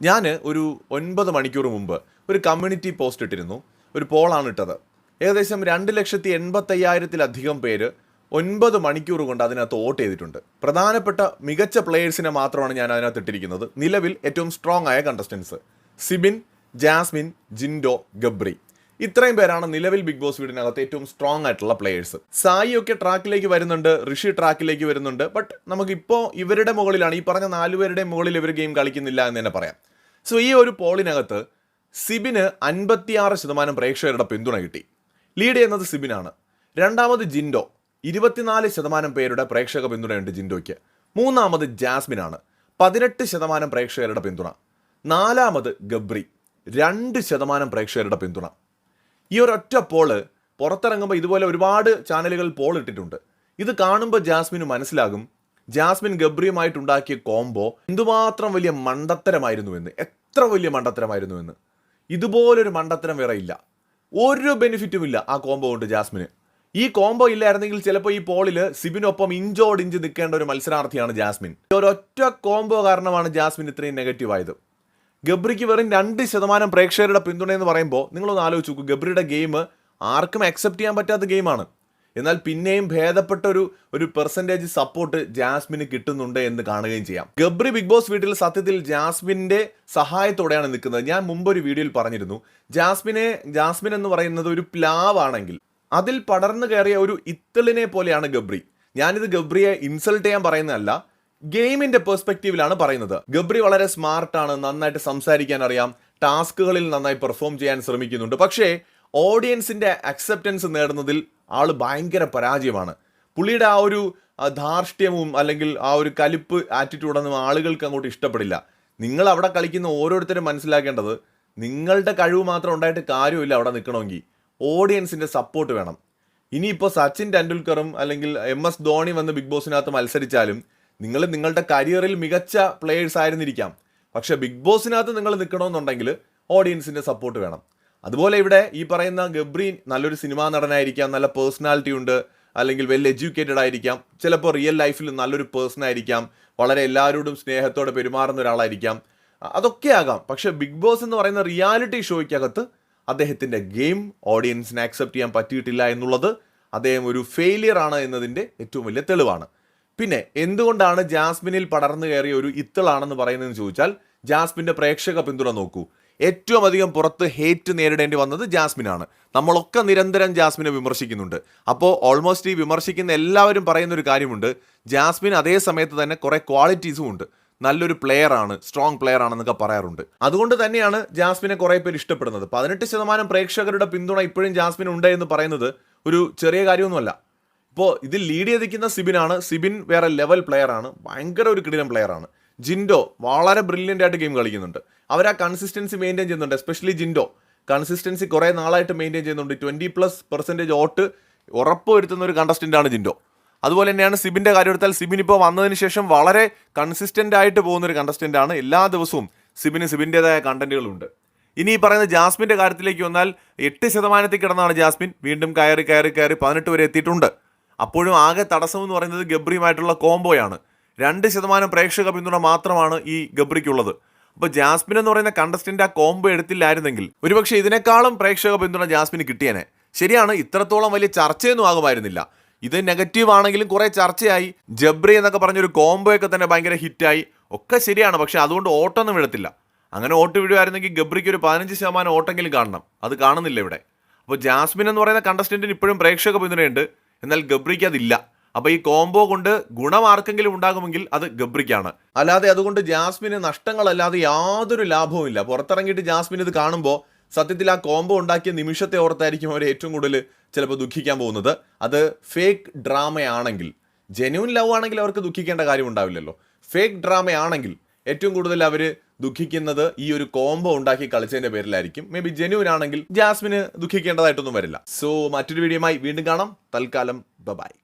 ഞാൻ ഒരു ഒൻപത് മണിക്കൂർ മുമ്പ് ഒരു കമ്മ്യൂണിറ്റി പോസ്റ്റ് ഇട്ടിരുന്നു. ഒരു പോളാണ് ഇട്ടത്. ഏകദേശം രണ്ട് ലക്ഷത്തി എൺപത്തയ്യായിരത്തിലധികം പേര് ഒൻപത് മണിക്കൂർ കൊണ്ട് അതിനകത്ത് വോട്ട് ചെയ്തിട്ടുണ്ട്. പ്രധാനപ്പെട്ട മികച്ച പ്ലെയേഴ്സിനെ മാത്രമാണ് ഞാൻ അതിനകത്ത് ഇട്ടിരിക്കുന്നത്. നിലവിൽ ഏറ്റവും സ്ട്രോങ് ആയ കണ്ടസ്റ്റൻസ് സിബിൻ ജാസ്മിൻ ജിൻഡോ ഗബ്രി. ഇത്രയും പേരാണ് നിലവിൽ ബിഗ് ബോസ് വീടിനകത്ത് ഏറ്റവും സ്ട്രോങ് ആയിട്ടുള്ള പ്ലേയേഴ്സ് സായി ഒക്കെ ട്രാക്കിലേക്ക് വരുന്നുണ്ട് ഋഷി ട്രാക്കിലേക്ക് വരുന്നുണ്ട്. ബട്ട് നമുക്കിപ്പോൾ ഇവരുടെ മുകളിലാണ് ഈ പറഞ്ഞ നാലുപേരുടെ മുകളിൽ ഇവർ ഗെയിം കളിക്കുന്നില്ല എന്ന് തന്നെ പറയാം. സോ ഈ ഒരു പോളിനകത്ത് സിബിന് അൻപത്തിയാറ് ശതമാനം പ്രേക്ഷകരുടെ പിന്തുണ കിട്ടി. ലീഡ് ചെയ്യുന്നത് സിബിനാണ്. രണ്ടാമത് ജിൻഡോ. ഇരുപത്തിനാല് ശതമാനം പേരുടെ പ്രേക്ഷക പിന്തുണയുണ്ട് ജിൻഡോയ്ക്ക്. മൂന്നാമത് ജാസ്മിനാണ്. പതിനെട്ട് ശതമാനം പ്രേക്ഷകരുടെ പിന്തുണ. നാലാമത് ഗബ്രി. രണ്ട് ശതമാനം പ്രേക്ഷകരുടെ പിന്തുണ. ഈ ഒരൊറ്റ പോൾ പുറത്തിറങ്ങുമ്പോൾ ഇതുപോലെ ഒരുപാട് ചാനലുകൾ പോൾ ഇട്ടിട്ടുണ്ട്. ഇത് കാണുമ്പോൾ ജാസ്മിന് മനസ്സിലാകും. ജാസ്മിൻ ഗബ്രിയുമായിട്ടുണ്ടാക്കിയ കോംബോ എന്തുമാത്രം വലിയ മണ്ടത്തരമായിരുന്നു എന്ന്. എത്ര വലിയ മണ്ടത്തരമായിരുന്നു എന്ന്. ഇതുപോലൊരു മണ്ടത്തരം വേറെ ഇല്ല. ഒരു ബെനിഫിറ്റും ഇല്ല ആ കോംബോ കൊണ്ട് ജാസ്മിന്. ഈ കോംബോ ഇല്ലായിരുന്നെങ്കിൽ ചിലപ്പോൾ ഈ പോളിൽ സിബിനൊപ്പം ഇഞ്ചോട് ഇഞ്ച് നിൽക്കേണ്ട ഒരു മത്സരാർത്ഥിയാണ് ജാസ്മിൻ. ഒരൊറ്റ കോംബോ കാരണമാണ് ജാസ്മിൻ ഇത്രയും നെഗറ്റീവ് ആയത്. ഗബ്രിക്ക് വെറും രണ്ട് ശതമാനം പ്രേക്ഷകരുടെ പിന്തുണ എന്ന് പറയുമ്പോൾ നിങ്ങളൊന്ന് ആലോചിച്ച് ഗബ്രിയുടെ ഗെയിം ആർക്കും അക്സെപ്റ്റ് ചെയ്യാൻ പറ്റാത്ത ഗെയിമാണ് എന്നാൽ പിന്നെയും ഭേദപ്പെട്ട ഒരു ഒരു പെർസെന്റേജ് സപ്പോർട്ട് ജാസ്മിന് കിട്ടുന്നുണ്ട് എന്ന് കാണുകയും ചെയ്യാം. ഗബ്രി ബിഗ് ബോസ് വീട്ടിൽ സത്യത്തിൽ ജാസ്മിന്റെ സഹായത്തോടെയാണ് നിൽക്കുന്നത്. ഞാൻ മുമ്പ് ഒരു വീഡിയോയിൽ പറഞ്ഞിരുന്നു ജാസ്മിനെ ജാസ്മിൻ എന്ന് പറയുന്നത് ഒരു പ്ലാവാണെങ്കിൽ അതിൽ പടർന്നു കയറിയ ഒരു ഇത്തളിനെ പോലെയാണ് ഗബ്രി. ഞാനിത് ഗബ്രിയെ ഇൻസൾട്ട് ചെയ്യാൻ പറയുന്നതല്ല ഗെയിമിന്റെ പെർസ്പെക്റ്റീവിലാണ് പറയുന്നത്. ഗബ്രി വളരെ സ്മാർട്ടാണ് നന്നായിട്ട് സംസാരിക്കാൻ അറിയാം ടാസ്കുകളിൽ നന്നായി പെർഫോം ചെയ്യാൻ ശ്രമിക്കുന്നുണ്ട്. പക്ഷേ ഓഡിയൻസിന്റെ അക്സെപ്റ്റൻസ് നേടുന്നതിൽ ആൾ ഭയങ്കര പരാജയമാണ്. പുള്ളിയുടെ ആ ഒരു ധാർഷ്ട്യവും അല്ലെങ്കിൽ ആ ഒരു കലിപ്പ് ആറ്റിറ്റ്യൂഡൊന്നും ആളുകൾക്ക് അങ്ങോട്ട് ഇഷ്ടപ്പെടില്ല. നിങ്ങൾ അവിടെ കളിക്കുന്ന ഓരോരുത്തരും മനസ്സിലാക്കേണ്ടത് നിങ്ങളുടെ കഴിവ് മാത്രം ഉണ്ടായിട്ട് കാര്യമില്ല അവിടെ നിൽക്കണമെങ്കിൽ. ഓഡിയൻസിന്റെ സപ്പോർട്ട് വേണം. ഇനിയിപ്പോൾ സച്ചിൻ ടെണ്ടുൽക്കറും അല്ലെങ്കിൽ എം എസ് ധോണി വന്ന് ബിഗ് ബോസിനകത്ത് മത്സരിച്ചാലും നിങ്ങൾ നിങ്ങളുടെ കരിയറിൽ മികച്ച പ്ലേയേഴ്സ് ആയിരുന്നിരിക്കാം. പക്ഷേ ബിഗ് ബോസിനകത്ത് നിങ്ങൾ നിൽക്കണമെന്നുണ്ടെങ്കിൽ ഓഡിയൻസിന്റെ സപ്പോർട്ട് വേണം. അതുപോലെ ഇവിടെ ഈ പറയുന്ന ഗബ്രീൻ നല്ലൊരു സിനിമാ നടനായിരിക്കാം നല്ല പേഴ്സണാലിറ്റി ഉണ്ട് അല്ലെങ്കിൽ വെൽ എഡ്യൂക്കേറ്റഡ് ആയിരിക്കാം. ചിലപ്പോൾ റിയൽ ലൈഫിൽ നല്ലൊരു പേഴ്സൺ ആയിരിക്കാം വളരെ എല്ലാവരോടും സ്നേഹത്തോടെ പെരുമാറുന്ന ഒരാളായിരിക്കാം. അതൊക്കെ ആകാം. പക്ഷേ ബിഗ് ബോസ് എന്ന് പറയുന്ന റിയാലിറ്റി ഷോയ്ക്കകത്ത് അദ്ദേഹത്തിന്റെ ഗെയിം ഓഡിയൻസിനെ അക്സെപ്റ്റ് ചെയ്യാൻ പറ്റിയിട്ടില്ല എന്നുള്ളത് അദ്ദേഹം ഒരു ഫെയിലിയർ ആണ് എന്നതിന്റെ ഏറ്റവും വലിയ തെളിവാണ്. പിന്നെ എന്തുകൊണ്ടാണ് ജാസ്മിനിൽ പടർന്നു കയറിയ ഒരു ഇത്തളാണെന്ന് പറയുന്നതെന്ന് ചോദിച്ചാൽ ജാസ്മിന്റെ പ്രേക്ഷക പിന്തുണ നോക്കൂ. ഏറ്റവും അധികം പുറത്ത് ഹേറ്റ് നേരിടേണ്ടി വന്നത് ജാസ്മിനാണ്. നമ്മളൊക്കെ നിരന്തരം ജാസ്മിനെ വിമർശിക്കുന്നുണ്ട്. അപ്പോൾ ഓൾമോസ്റ്റ് ഈ വിമർശിക്കുന്ന എല്ലാവരും പറയുന്ന ഒരു കാര്യമുണ്ട്. ജാസ്മിൻ അതേ സമയത്ത് തന്നെ കുറേ ക്വാളിറ്റീസും ഉണ്ട്. നല്ലൊരു പ്ലെയർ ആണ് സ്ട്രോങ് പ്ലെയർ ആണെന്നൊക്കെ പറയാറുണ്ട്. അതുകൊണ്ട് തന്നെയാണ് ജാസ്മിനെ കുറേ പേര് ഇഷ്ടപ്പെടുന്നത്. പതിനെട്ട് ശതമാനം പ്രേക്ഷകരുടെ പിന്തുണ ഇപ്പോഴും ജാസ്മിൻ ഉണ്ട് എന്ന് പറയുന്നത് ഒരു ചെറിയ കാര്യമൊന്നുമല്ല. ഇപ്പോൾ ഇതിൽ ലീഡ് ചെയ്തിരിക്കുന്ന സിബിനാണ്. സിബിൻ വേറെ ലെവൽ പ്ലെയർ ആണ്. ഭയങ്കര ഒരു കിടിലം പ്ലെയർ ആണ്. ജിൻഡോ വളരെ ബ്രില്യന്റ് ആയിട്ട് ഗെയിം കളിക്കുന്നുണ്ട്. അവർ ആ കൺസിസ്റ്റൻസി മെയിന്റെയിൻ ചെയ്യുന്നുണ്ട് എസ്പെഷ്യലി ജിൻഡോ. കൺസിസ്റ്റൻസി കുറേ നാളായിട്ട് മെയിന്റെയിൻ ചെയ്യുന്നുണ്ട്. ട്വന്റി പ്ലസ് പെർസെന്റേജ് ഉറപ്പ് വരുത്തുന്ന ഒരു കണ്ടസ്റ്റന്റാണ് ജിൻഡോ. അതുപോലെ തന്നെയാണ് സിബിന്റെ കാര്യം എടുത്താൽ സിബിൻ ഇപ്പോൾ വന്നതിന് ശേഷം വളരെ കൺസിസ്റ്റന്റ് ആയിട്ട് പോകുന്ന ഒരു കണ്ടസ്റ്റന്റാണ് എല്ലാ ദിവസവും സിബിന് സിബിന്റേതായ കണ്ടന്റുകളുണ്ട് ഇനി ഈ പറയുന്ന ജാസ്മിന്റെ കാര്യത്തിലേക്ക് വന്നാൽ എട്ട് ശതമാനത്തിൽ കിടന്നാണ് ജാസ്മിൻ. വീണ്ടും കയറി കയറി കയറി പതിനെട്ട് വരെ എത്തിയിട്ടുണ്ട്. അപ്പോഴും ആകെ തടസ്സം എന്ന് പറയുന്നത് ഗബ്രിയുമായിട്ടുള്ള കോംബോയാണ് രണ്ട് ശതമാനം പ്രേക്ഷക പിന്തുണ മാത്രമാണ് ഈ ഗബ്രിക്കുള്ളത്. അപ്പോൾ ജാസ്മിൻ എന്ന് പറയുന്ന കണ്ടസ്റ്റന്റ് ആ കോംബോ എടുത്തില്ലായിരുന്നെങ്കിൽ ഒരുപക്ഷെ ഇതിനേക്കാളും പ്രേക്ഷക പിന്തുണ ജാസ്മിന് കിട്ടിയേനെ. ശരിയാണ് ഇത്രത്തോളം വലിയ ചർച്ചയൊന്നും ആകുമായിരുന്നില്ല. ഇത് നെഗറ്റീവ് ആണെങ്കിലും കുറേ ചർച്ചയായി. ജബ്രി എന്നൊക്കെ പറഞ്ഞൊരു കോംബോ ഒക്കെ തന്നെ ഭയങ്കര ഹിറ്റായി. ഒക്കെ ശരിയാണ് പക്ഷെ അതുകൊണ്ട് ഓട്ടൊന്നും വിടത്തില്ല അങ്ങനെ ഓട്ട് വിടുവായിരുന്നെങ്കിൽ ഗബ്രിക്ക് ഒരു പതിനഞ്ച് ശതമാനം ഓട്ടെങ്കിലും കാണണം. അത് കാണുന്നില്ല ഇവിടെ. അപ്പോൾ ജാസ്മിൻ എന്ന് പറയുന്ന കണ്ടസ്റ്റന്റിന് ഇപ്പോഴും പ്രേക്ഷക പിന്തുണയുണ്ട്. എന്നാൽ ഗബ്രിക്ക് അതില്ല. അപ്പൊ ഈ കോംബോ കൊണ്ട് ഗുണം ആർക്കെങ്കിലും ഉണ്ടാകുമെങ്കിൽ അത് ഗബ്രിക്കാണ്. അല്ലാതെ അതുകൊണ്ട് ജാസ്മിന് നഷ്ടങ്ങളല്ലാതെ യാതൊരു ലാഭവും ഇല്ല. പുറത്തിറങ്ങിയിട്ട് ജാസ്മിൻ ഇത് കാണുമ്പോൾ സത്യത്തിൽ ആ കോംബോ ഉണ്ടാക്കിയ നിമിഷത്തെ ഓർത്തായിരിക്കും അവർ ഏറ്റവും കൂടുതൽ ചിലപ്പോൾ ദുഃഖിക്കാൻ പോകുന്നത്. അത് ഫേക്ക് ഡ്രാമയാണെങ്കിൽ ജെന്യൂൻ ലവ് ആണെങ്കിൽ അവർക്ക് ദുഃഖിക്കേണ്ട കാര്യം ഉണ്ടാവില്ലല്ലോ. ഫേക്ക് ഡ്രാമയാണെങ്കിൽ ഏറ്റവും കൂടുതൽ അവർ ദുഃഖിക്കുന്നത് ഈ ഒരു കോംബോ ഉണ്ടാക്കി കളിച്ചതിന്റെ പേരിലായിരിക്കും. മേ ബി ജെന്യൂൻ ആണെങ്കിൽ ജാസ്മിന് ദുഃഖിക്കേണ്ടതായിട്ടൊന്നും വരില്ല. സോ മറ്റൊരു വീഡിയോയുമായി വീണ്ടും കാണാം. തൽക്കാലം ബൈ